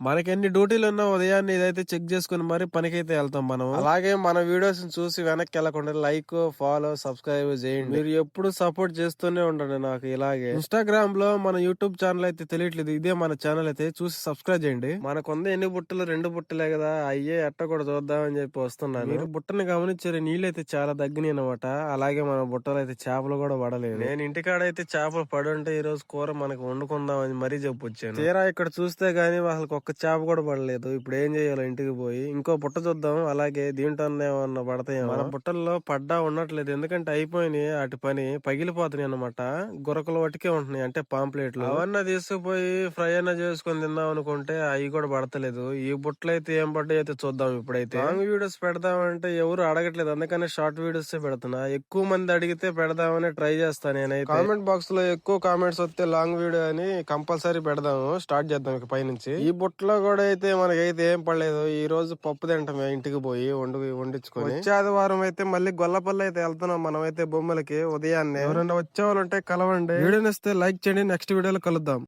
మనకి ఎన్ని డ్యూటీలు ఉన్నా ఉదయాన్నే ఇదైతే చెక్ చేసుకుని మరి పనికైతే వెళ్తాం మనం అలాగే మన వీడియోస్ చూసి వెనక్కి వెళ్ళకుండా లైక్ ఫాలో సబ్స్క్రైబ్ చేయండి. మీరు ఎప్పుడు సపోర్ట్ చేస్తూనే ఉండండి నాకు ఇలాగే. ఇన్స్టాగ్రామ్లో మన యూట్యూబ్ ఛానల్ అయితే తెలియట్లేదు. ఇదే మన ఛానల్ అయితే చూసి సబ్స్క్రైబ్ చేయండి. మనకుంది ఎన్ని బుట్టలు? రెండు బుట్టలే కదా. అయ్యే ఎట్ట కూడా చూద్దామని చెప్పి వస్తున్నాను. మీరు బుట్టని గమనించారు నీళ్ళు అయితే చాలా దగ్గని అనమాట అలాగే మన బుట్టలు అయితే చేపలు కూడా పడలేదు. నేను ఇంటికాడ అయితే చేపలు పడి ఉంటే ఈ రోజు కూర మనకు వండుకుందాం అని మరీ చెప్పొచ్చాను. తీరా ఇక్కడ చూస్తే గానీ అసలు ఒక్క చేప కూడా పడలేదు. ఇప్పుడు ఏం చేయాలి? ఇంటికి పోయి ఇంకో బుట్ట చూద్దాం. అలాగే దీంట్లో ఏమన్నా పడతాయేమో? మన బుట్టల్లో పడ్డా ఉండట్లేదు. ఎందుకంటే అయిపోయినాయి. అటు పని పగిలిపోతున్నాయి అనమాట గురకలు వటికే ఉంటున్నాయి. అంటే పాంప్లెట్లు. అవన్నీ తీసుకుపోయి ఫ్రై అయినా చేసుకొని తిందాం అనుకుంటే అవి కూడా పడతలేదు. ఈ బుట్టలు అయితే ఏం పడ్డాయి అయితే చూద్దాం ఇప్పుడైతే. లాంగ్ వీడియోస్ పెడదామంటే ఎవరు అడగట్లేదు. అందుకని షార్ట్ వీడియోస్ పెడుతున్నా. ఎక్కువ మంది అడిగితే పెడదామని ట్రై చేస్తాను నేనైతే. కామెంట్ బాక్స్లో ఎక్కువ కామెంట్స్ వస్తే లాంగ్ వీడియో అని కంపల్సరీ పెడదాము. స్టార్ట్ చేద్దాం ఇక పైనుంచి. ఈ బుట్టలో కూడా అయితే మనకైతే ఏం పడలేదు. ఈ రోజు పప్పు తింటాం ఇంటికి పోయి వండు వండించుకొని. వచ్చే ఆదివారం అయితే మళ్ళీ గొల్లపల్లి అయితే వెళ్తున్నాం మనం అయితే బొమ్మలకి ఉదయాన్నే. ఎవరైనా వచ్చే వాళ్ళు ఉంటే కలవండి. వీడియో నచ్చితే లైక్ చేయండి. నెక్స్ట్ వీడియోలో కలుద్దాం.